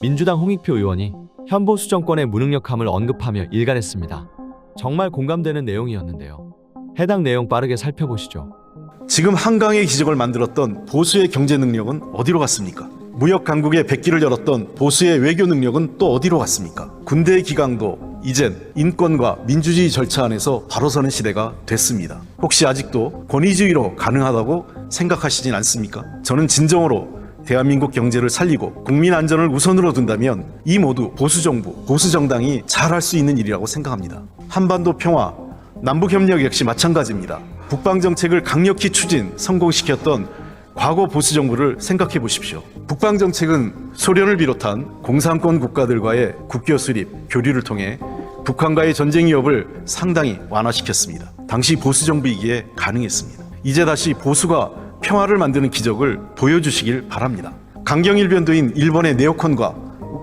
민주당 홍익표 의원이 현보수 정권의 무능력함을 언급하며 일갈했습니다. 정말 공감되는 내용이었는데요. 해당 내용 빠르게 살펴보시죠. 지금 한강의 기적을 만들었던 보수의 경제 능력은 어디로 갔습니까? 무역 강국의 백기를 열었던 보수의 외교 능력은 또 어디로 갔습니까? 군대의 기강도 이젠 인권과 민주주의 절차 안에서 바로 서는 시대가 됐습니다. 혹시 아직도 권위주의로 가능하다고 생각하시진 않습니까? 저는 진정으로 대한민국 경제를 살리고 국민 안전을 우선으로 둔다면 이 모두 보수 정부, 보수 정당이 잘할 수 있는 일이라고 생각합니다. 한반도 평화, 남북 협력 역시 마찬가지입니다. 북방 정책을 강력히 추진 성공시켰던 과거 보수 정부를 생각해 보십시오. 북방 정책은 소련을 비롯한 공산권 국가들과의 국교 수립, 교류를 통해 북한과의 전쟁 위협을 상당히 완화시켰습니다. 당시 보수 정부이기에 가능했습니다. 이제 다시 보수가 평화를 만드는 기적을 보여주시길 바랍니다. 강경일 변도인 일본의 네오콘과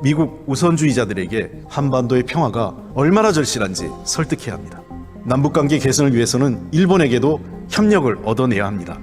미국 우선주의자들에게 한반도의 평화가 얼마나 절실한지 설득해야 합니다. 남북관계 개선을 위해서는 일본에게도 협력을 얻어내야 합니다.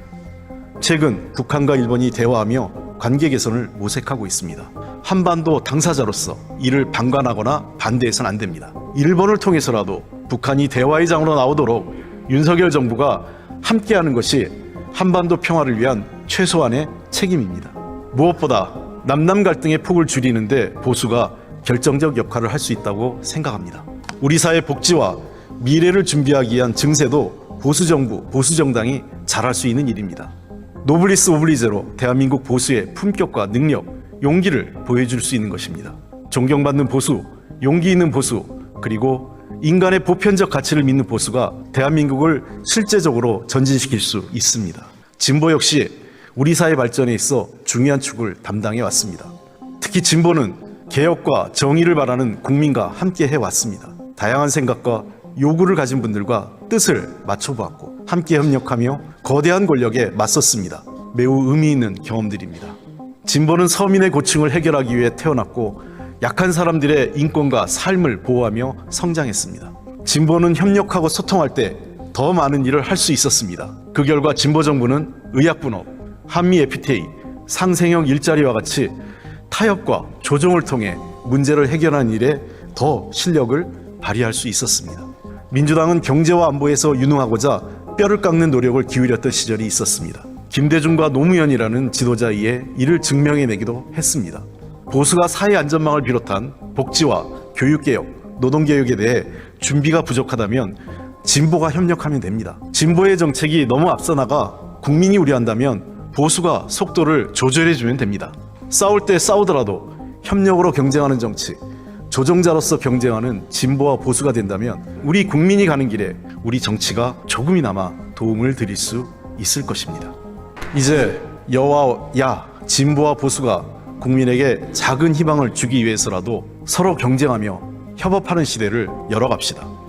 최근 북한과 일본이 대화하며 관계 개선을 모색하고 있습니다. 한반도 당사자로서 이를 방관하거나 반대해서는 안 됩니다. 일본을 통해서라도 북한이 대화의 장으로 나오도록 윤석열 정부가 함께하는 것이 한반도 평화를 위한 최소한의 책임입니다. 무엇보다 남남 갈등의 폭을 줄이는데 보수가 결정적 역할을 할 수 있다고 생각합니다. 우리 사회 복지와 미래를 준비하기 위한 증세도 보수 정부, 보수 정당이 잘할 수 있는 일입니다. 노블리스 오블리제로 대한민국 보수의 품격과 능력, 용기를 보여줄 수 있는 것입니다. 존경받는 보수, 용기 있는 보수, 그리고 인간의 보편적 가치를 믿는 보수가 대한민국을 실제적으로 전진시킬 수 있습니다. 진보 역시 우리 사회 발전에 있어 중요한 축을 담당해 왔습니다. 특히 진보는 개혁과 정의를 바라는 국민과 함께 해왔습니다. 다양한 생각과 요구를 가진 분들과 뜻을 맞춰보았고 함께 협력하며 거대한 권력에 맞섰습니다. 매우 의미 있는 경험들입니다. 진보는 서민의 고충을 해결하기 위해 태어났고 약한 사람들의 인권과 삶을 보호하며 성장했습니다. 진보는 협력하고 소통할 때 더 많은 일을 할 수 있었습니다. 그 결과 진보 정부는 의약분업, 한미 FTA, 상생형 일자리와 같이 타협과 조정을 통해 문제를 해결하는 일에 더 실력을 발휘할 수 있었습니다. 민주당은 경제와 안보에서 유능하고자 뼈를 깎는 노력을 기울였던 시절이 있었습니다. 김대중과 노무현이라는 지도자에 이를 증명해내기도 했습니다. 보수가 사회 안전망을 비롯한 복지와 교육개혁, 노동개혁에 대해 준비가 부족하다면 진보가 협력하면 됩니다. 진보의 정책이 너무 앞서 나가 국민이 우려한다면 보수가 속도를 조절해주면 됩니다. 싸울 때 싸우더라도 협력으로 경쟁하는 정치, 조정자로서 경쟁하는 진보와 보수가 된다면 우리 국민이 가는 길에 우리 정치가 조금이나마 도움을 드릴 수 있을 것입니다. 이제 여와 야, 진보와 보수가 국민에게 작은 희망을 주기 위해서라도 서로 경쟁하며 협업하는 시대를 열어갑시다.